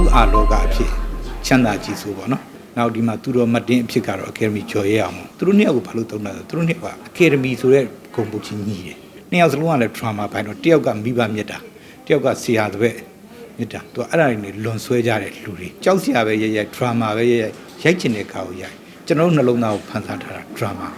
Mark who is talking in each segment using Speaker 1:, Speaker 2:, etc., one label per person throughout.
Speaker 1: ဥအားလောကအဖြစ်ချမ်းသာကြည်ဆိုပေါ့နော်နောက်ဒီမှာသူတော်မတင်အဖြစ်ကတော့ Academy ကျော်ရဲအောင်သူတို့နှစ်ယောက်ကိုဘာလို့သုံးတာလဲသူတို့နှစ်ယောက်က Academy ဆိုတဲ့ဂုဏ်ပုတ်ချင်းညီတယ်နှစ်ယောက်စလုံးကလည်း drama ဘိုင်းတော့တယောက်ကမိဘမြတ်တာတယောက်ကဆရာတစ်ပည့်မြတ်တာသူအဲ့ဒါတွေနဲ့လွန်ဆွဲကြတဲ့လူတွေကြောက်စရာပဲရဲရဲ drama ပဲရဲရဲရိုက်ချင်တဲ့ကာကိုရိုက်ကျွန်တော်တို့နှလုံးသားကိုဖန်ဆန်းထားတာ drama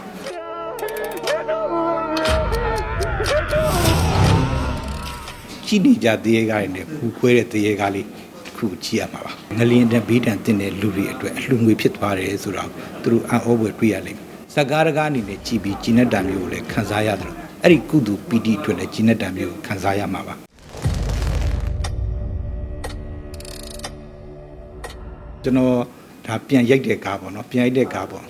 Speaker 1: ရှိနေကြတရေကားတွေနဲ့ပူခွဲတဲ့တရေကားလေးတစ် ခုကြည့်ရမှာပါငလျင်တဲ့ဘေးတန်တင်တဲ့လူတွေအတွက်အလှငွေဖြစ်သွားတယ်ဆိုတော့သူတို့အံ့ဩဖွယ်တွေ့ရလိမ့်မယ်စကားတကားအနေနဲ့ကြည်ပြီးဂျင်းနဲ့တံမျိုးကိုလည်းခန်းစားရတယ်အဲ့ဒီကုသူပီတိအတွက်လည်းဂျင်းနဲ့တံမျိုးကိုခန်းစားရမှာပါကျွန်တော်ဒါပြန်ရိုက်တဲ့ကားပေါ့နော်ပြန်ရိုက်တဲ့ကားပေါ့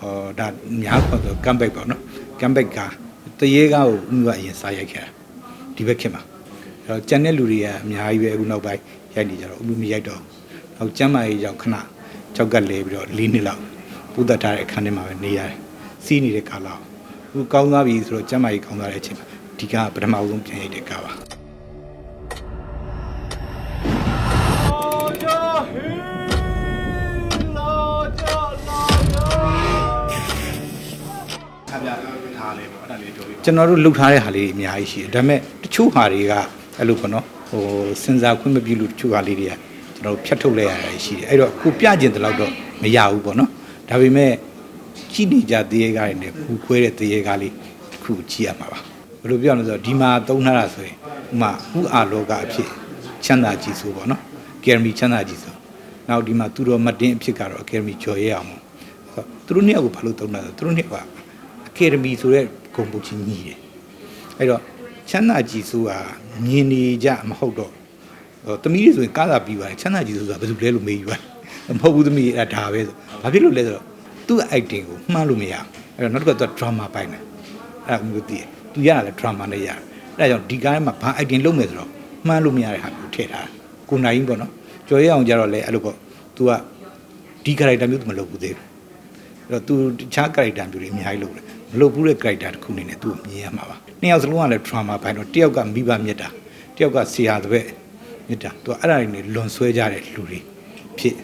Speaker 1: ဟောဒါများခေါ်ဆိုကမ်ဘက်ပေါ့နော်ကမ်ဘက်ကားတရေကားကိုဥကအရင်စားရိုက်ခဲ့တာဒီဘက်ခင်မှာအဲ့တော့ကျန်တဲ့လူတွေကအများကြီးပဲအခုနောက်ပိုင်း ရိုက်နေကြတော့အခုမရိုက်တော့ဘူး။နောက်ကျမ်းမာရေးကြောင့်ခဏကြောက်ကလဲပြီးတော့၄နှစ်လောက်ပုဒ်သက်ထားတဲ့အခန်းထဲမှာပဲနေရတယ်။စီးနေတဲ့ကာလအခုကောင်းသွားပြီဆိုတော့ကျမ်းမာရေးကောင်းသွားတဲ့အချိန်မှာဒီကပထမဆုံးပြန်ရိုက်တဲ့ကားပါ။
Speaker 2: ခါပြထားလဲပေါ့အဲ့ဒါလေးတို့
Speaker 1: ကျွန်တော်တို့လှုပ်ထားတဲ့ဟာလေးတွေအများကြီးရှိတယ်ဒါပေမဲ့တချို့ဟာတွေကအဲ့လိုပေါ့နော် ဟိုစဉ်းစားခွင့်မပြုလို့တချို့ဟာလေးတွေကကျွန်တော်တို့ဖြတ်ထုတ်လိုက်ရတာရှိတယ်အဲ့တော့ကိုပြကျင်တဲ့လောက်တော့မရဘူးပေါ့နော်ဒါပေမဲ့ကြည့်နေကြတရေကားတွေနဲ့ပူခွဲတဲ့တရေကားလေးတစ်ခုကြည့်ရမှာပါဘယ်လိုပြောရမလဲဆိုတော့ဒီမှာသုံးထားတာဆိုရင်ဥမာဥအားလောကအဖြစ်ချမ်းသာကြည်ဆိုပေါ့နော်ကယ်မီချမ်းသာကြည်ဆိုနောက်ဒီမှာသူတော်မတင်အဖြစ်ကတော့ကယ်မီကျော်ရဲအောင်ပေါ့သူတို့နှစ်ယောက်ကိုဘာလို့သုံးတာလဲသူတို့နှစ်ယောက်ကအကယ်ဒမီဆိုတဲ့ဂုဏ်ပုတ်ချင်းညီတယ်အဲ့တော့ ချမ်းသာကြည်စိုးကမြင်နေကြမဟုတ်တော့ဟိုတမီးတွေဆိုရင်ကားသာပြီးပါတယ်ချမ်းသာကြည်စိုးဆိုတာဘယ်သူလဲလို့မေးယူပါတယ်မဟုတ်ဘူးသမီးအဲ့ဒါပဲဆိုဘာဖြစ်လို့လဲဆိုတော့သူ့ acting ကိုမှန်းလို့မရဘူးအဲ့တော့နောက်တစ်ခါသူက drama ပိုင်းတယ်အဲ့ဒါမျိုးတည်တယ်သူရတာလည်း drama နဲ့ရတယ်အဲ့ဒါကြောင့်ဒီကားထဲမှာဘာ acting လုပ်မယ်ဆိုတော့မှန်းလို့မရတဲ့ဟာမျိုးထည့်ထားတယ်ကိုနိုင်ပေါ့နော်ကျော်ရအောင်ကြတော့လေအဲ့လိုပေါ့ तू ကဒီ character မျိုး तू မလုပ်ဘူးသေးဘူး အဲ့တော့ तू တခြား character မျိုးတွေအများကြီးလုပ်တယ် မလုပ်ဘူးတဲ့ character တစ်ခုအနေနဲ့သူ့ကိုမြင်ရမှာပါနှစ်ယောက်စလုံးကလည်း drama ပိုင်းတော့တယောက်ကမိဘမြတ်တာတယောက်ကဆရာတစ်ပည့်မြတ်တာသူကအဲ့ဒါတွေနဲ့လွန်ဆွဲကြတဲ့လူတွေဖြစ်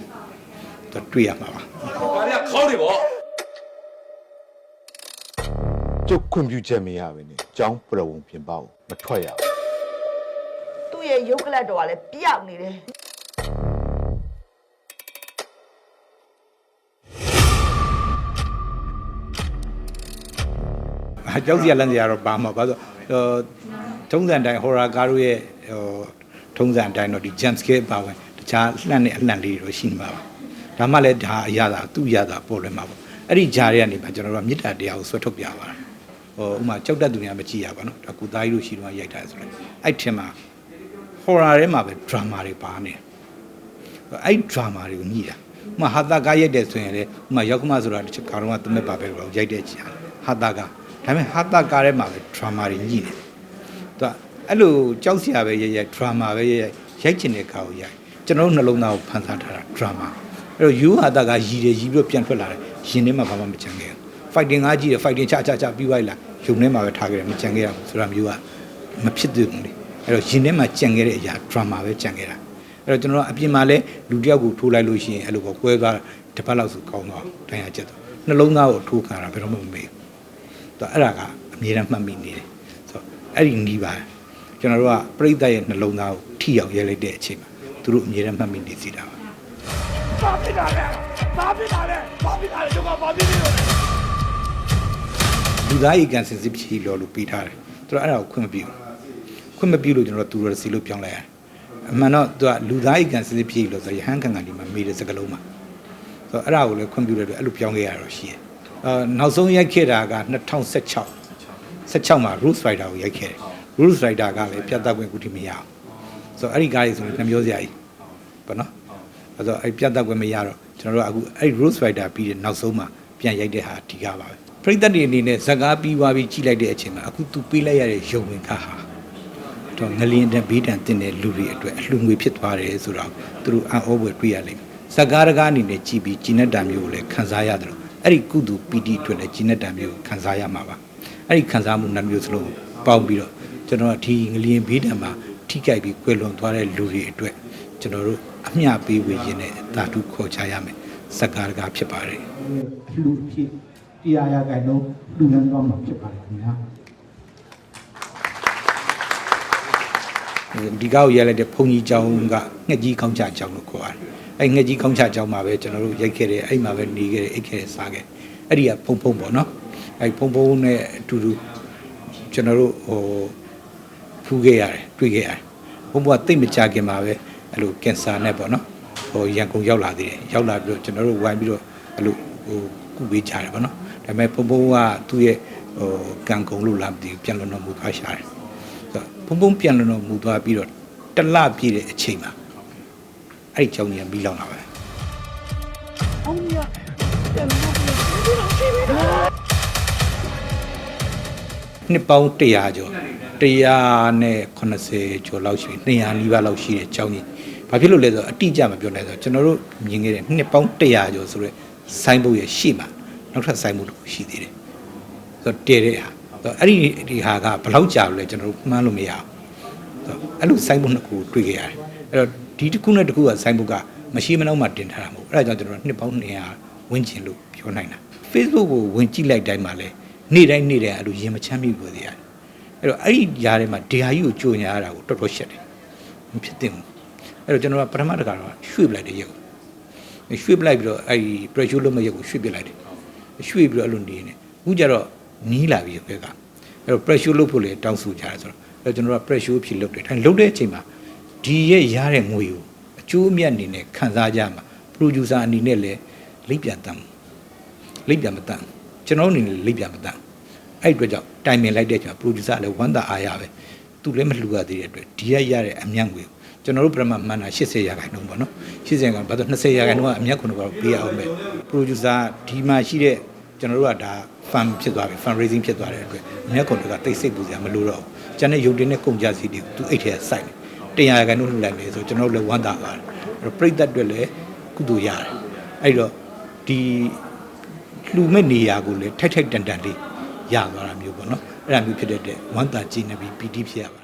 Speaker 1: သူတွေ့ရမှာပါ
Speaker 2: ဒါပြခေါင်းတွေပေါ့
Speaker 3: ကျုပ်ခွင့်ပြုချက်မရဘဲနဲ့ចောင်းပြဝုံပြင်ပအောင်မထွက်ရဘူး
Speaker 4: သူ့ရဲ့ရုပ်ကလတ်တော်ကလည်းပြောက်နေတယ်
Speaker 1: ကြောက်စရာလန့်စရာတော့ပါမှာပါဆိုတော့ထုံးစံတိုင်း horror ကားတို့ရဲ့ဟိုထုံးစံတိုင်းတော့ဒီ jump scare ပါဝင်တခြားလှန့်တဲ့အလှန့်လေးတွေတော့ရှိနေမှာပါဒါမှလည်းဒါအရသာသူ့ရသာပေါ်လွင်မှာပေါ့အဲ့ဒီဂျားတွေကနေပါကျွန်တော်တို့ကမေတ္တာတရားကိုဆွဲထုတ်ပြပါတာဟိုဥမာကြောက်တတ်သူတွေကမကြည့်ရပါနော်ဒါကုသားကြီးတို့ရှိတော့ရိုက်ထားတယ်ဆိုတော့အဲ့ထင်မှာ horror ထဲမှာပဲ drama တွေပါနေတယ်အဲ့ drama တွေကိုညှိတာဥမာဟာတာကားရိုက်တယ်ဆိုရင်လေဥမာရောက်ခမဆိုတာတစ်ချက်ကောင်တော့သူမဲ့ပါပဲတော့ရိုက်တဲ့ချင်ဟာတာကား ဒါပေမဲ့ဟာတာကားထဲမှာပဲ drama တွေညှိတယ်သူကအဲ့လိုကြောက်စရာပဲရဲရဲ drama ပဲရဲရဲရိုက်ချင်တဲ့ကားကိုရိုက်ကျွန်တော်တို့နှလုံးသားကိုဖန်ဆန်းထားတာ drama အဲ့တော့ယူဟာတာကားရည်တယ်ရည်ပြီးတော့ပြန်ထွက်လာတယ်ရင်ထဲမှာဘာမှမချန်ခဲ့ဘူး fighting ကားကြည့်တယ် fighting ချချချပြီးသွားလားယုံထဲမှာပဲထားခဲ့တယ်မချန်ခဲ့ရဘူးဆိုတာမျိုးကမဖြစ်သင့်ဘူးလေအဲ့တော့ရင်ထဲမှာကြံခဲ့တဲ့အရာ drama ပဲကြံခဲ့တာအဲ့တော့ကျွန်တော်တို့အပြင်မှာလဲလူတစ်ယောက်ကိုထိုးလိုက်လို့ရှိရင်အဲ့လိုပေါ့ကွဲသွားတစ်ပတ်လောက်ဆိုကောင်းသွားဒဏ်ရာကျက်သွားနှလုံးသားကိုထိုးခံတာဘယ်တော့မှမမေ့ဘူး တော့အဲ့ဒါကအမြဲတမ်းမှတ်မိနေတယ်ဆိုတော့အဲ့ဒီနီးပါကျွန်တော်တို့ကပြိဿရဲ့နှလုံးသားကိုထိအောင်ရဲလိုက်တဲ့အချိန်မှာသူတို့အမြဲတမ်းမှတ်မိနေစီတာပါ
Speaker 2: ဘာဖြစ်တာလဲဘာဖြစ်တာလဲဘာဖြစ်တာလဲတို့ကဘာဖြစ်နေလို့လဲ
Speaker 1: လူသားဧကန်စင်စစ်ဖြစ်လို့လို့ပေးထားတယ်သူတို့အဲ့ဒါကိုခွင့်မပြုဘူးခွင့်မပြုလို့ကျွန်တော်တို့သူရစီလို့ပြောင်းလိုက်ရတယ်အမှန်တော့သူကလူသားဧကန်စင်စစ်ဖြစ်လို့ဆိုရဟန်းခံကန်ဒီမှာမေးတဲ့စကားလုံးမှာဆိုတော့အဲ့ဒါကိုလည်းခွင့်ပြုလို့အဲ့လိုပြောင်းခဲ့ရတော့ရှိတယ်အာ နောက်ဆုံးရိုက်ခဲ့တာက2016 16မှာ Rose Rider ကိုရိုက်ခဲ့တယ် Rose Rider ကလည်းပြတ်သားခွင့်ကူတီမရအောင်ဆိုတော့အဲ့ဒီကားကြီးဆိုရင်နှမျောစရာကြီးပေါ့နော်အဲ့တော့အဲ့ပြတ်သားခွင့်မရတော့ကျွန်တော်တို့ကအခုအဲ့ Rose Rider ပြီးတဲ့နောက်ဆုံးမှာပြန်ရိုက်တဲ့ဟာဒီကားပါပဲပရိသတ်တွေအနေနဲ့ဇက်ကားပြီးသွားပြီးကြည့်လိုက်တဲ့အချိန်မှာအခုသူပေးလိုက်ရတဲ့ယုံဝင်ခါဟာတော့ငလျင်တဲ့ဘေးတန်တင်တဲ့လူတွေအတွက်အလှငွေဖြစ်သွားတယ်ဆိုတော့သူတို့အံ့ဩဖွယ်တွေ့ရလိမ့်မယ်ဇက်ကားတကားအနေနဲ့ကြည်ပြီးဂျင်းနဲ့တံမျိုးကိုလည်းခံစားရတယ်လို့ အဲ့ဒီကုသူပီတိအတွက်လည်းဂျင်းနဲ့တံမျိုးကိုခံစားရမှာပါအဲ့ဒီခံစားမှုနှမျိုးစလုံးပေါင်းပြီးတော့ကျွန်တော်ကဒီငလျင်ဘေးတန်မှာထိကြိုက်ပြီးကွယ်လွန်သွားတဲ့လူတွေအတွက်ကျွန်တော်တို့အမျှပေးဝေခြင်းနဲ့တာတုခေါ်ချရမယ်စက္ကာရကဖြစ်ပါတယ်
Speaker 5: အလှအဖြစ်တရားရကိုင်တော့လူလန်းသွားမှာဖြစ်ပါတယ်ခင်ဗျာ
Speaker 1: ဒီကောက်ရိုက်လိုက်တဲ့ဘုံကြီးကျောင်းကငှက်ကြီးကောင်းချကျောင်းလို့ခေါ်ရတယ် အဲ့ငှက်ကြီးကောင်းချကျောင်းမှာပဲကျွန်တော်တို့ရိုက်ခဲ့တယ်အဲ့မှာပဲနေခဲ့တယ်အိတ်ခဲ့တယ်စားခဲ့အဲ့ဒီကဖုံဖုံပေါ့နော်အဲ့ဖုံဖုံနဲ့အတူတူကျွန်တော်တို့ဟိုဖူးခဲ့ရတယ်တွေ့ခဲ့ရတယ်ဘုံဘကတိတ်မကြခင်မှာပဲအဲ့လိုကင်ဆာနဲ့ပေါ့နော်ဟိုရန်ကုန်ရောက်လာသေးတယ်ရောက်လာပြီးတော့ကျွန်တော်တို့ဝိုင်းပြီးတော့အဲ့လိုဟိုကုပေးကြတယ်ပေါ့နော်ဒါပေမဲ့ဖုံဖုံကသူ့ရဲ့ဟိုကံကုန်လို့လားမသိဘူးပြန်လို့တော့မူသွားရှာတယ်ဆိုတော့ဘုံဘုံပြန်လို့တော့မူသွားပြီးတော့တစ်လပြည့်တဲ့အချိန်မှာ အဲ့ဒီကြောင်ကြီးကပြီးလောက်လာပဲ
Speaker 2: အောင်ရပြန်လို့ပြန်လို့ရှိပြီလား
Speaker 1: နှစ်ပေါင်း100ကျော်180ကျော်လောက်ရှိပြီ200နီးပါးလောက်ရှိတဲ့ကြောင်ကြီးဘာဖြစ်လို့လဲဆိုတော့အတိအကျမပြောနိုင်ဆိုတော့ကျွန်တော်တို့မြင်ခဲ့တဲ့နှစ်ပေါင်း100ကျော်ဆိုတော့ဆိုင်းဘုတ်ရဲ့ရှေ့မှာနောက်ထပ်ဆိုင်းဘုတ်တစ်ခုရှိသေးတယ်ဆိုတော့တည်တဲ့ဟာဆိုတော့အဲ့ဒီဒီဟာကဘယ်လောက်ကြာလဲကျွန်တော်တို့မှန်းလို့မရဘူးဆိုတော့အဲ့လိုဆိုင်းဘုတ်နှစ်ခုတွေ့ခဲ့ရတယ်အဲ့တော့ ဒီတစ်ခုနဲ့တစ်ခုကဆိုင်းဘုတ်ကမရှိမနှောက်မှတင်ထားတာမဟုတ်ဘူးအဲ့ဒါကြောင့်ကျွန်တော်တို့နှစ်ပေါင်း200ဝန်းကျင်လို့ပြောနိုင်တာ Facebook ကိုဝင်ကြည့်လိုက်တိုင်းမှာလဲနေ့တိုင်းနေ့တိုင်းအဲ့လိုရင်မချမ်းမြေ့ဘူးသေးရတယ်အဲ့တော့အဲ့ဒီຢာထဲမှာဒီဟာကြီးကိုကြိုညာရတာကိုတော်တော်ရှက်တယ်မဖြစ်သင့်ဘူးအဲ့တော့ကျွန်တော်ကပထမတကတော့ရွှေ့ပလိုက်တဲ့ရုပ်ရွှေ့ပလိုက်ပြီးတော့အဲ့ဒီ pressure လုံးမဲ့ရုပ်ကိုရွှေ့ပလိုက်တယ်ရွှေ့ပြီးတော့အဲ့လိုနေနေအခုကျတော့နီးလာပြီဘက်ကအဲ့တော့ pressure လုပ်ဖို့လေတောင်းဆိုကြတယ်ဆိုတော့အဲ့တော့ကျွန်တော်က pressure ဖြစ်လုပ်တယ်ဒါလုပ်တဲ့အချိန်မှာ ဒီရဲ့ရတဲ့ငွေကိုအကျိုးအမြတ်အနေနဲ့ခံစားကြမှာ producer အနေနဲ့လည်းလိပ်ပြန်တမ်းလိပ်ပြမတန်ကျွန်တော်အနေနဲ့လိပ်ပြမတန်အဲ့ဒီအတွက်ကြောင့်တိုင်ပင်လိုက်တဲ့ကျွန်တော် producer လည်းဝမ်းသာအားရပဲသူလည်းမလှူရသေးတဲ့အတွက်ဒီရက်ရတဲ့အမြတ်ငွေကိုကျွန်တော်တို့ပြမမှန်တာ80ရာခိုင်နှုန်းပေါ့နော်80ရာခိုင်နှုန်းဘာလို့20ရာခိုင်နှုန်းကအမြတ်ခုနကတော့ပေးရအောင်ပဲ producer ဒီမှာရှိတဲ့ကျွန်တော်တို့ကဒါ fund ဖြစ်သွားပြီ fund raising ဖြစ်သွားတဲ့အတွက်အမြတ်ခုနကတိတ်ဆိတ်ပူစရာမလိုတော့ဘူးကျန်တဲ့ရုပ်တင်တဲ့ကုန်ကြစီတွေကိုသူအိတ်ထဲစိုက်တယ် 100ရာခိုင်နှုန်းလှူလိုက်မယ်ဆိုကျွန်တော်တို့လည်းဝမ်းသာပါတယ်အဲ့တော့ပြိသက်အတွက်လည်းကုသိုလ်ရတယ်အဲ့တော့ဒီလှူမဲ့နေရာကိုလည်းထိုက်ထိုက်တန်တန်လေးရသွားတာမျိုးပေါ့နော်အဲ့ဒါမျိုးဖြစ်တဲ့အတွက်ဝမ်းသာကြည်နေပြီးပီတိဖြစ်ရပါတယ်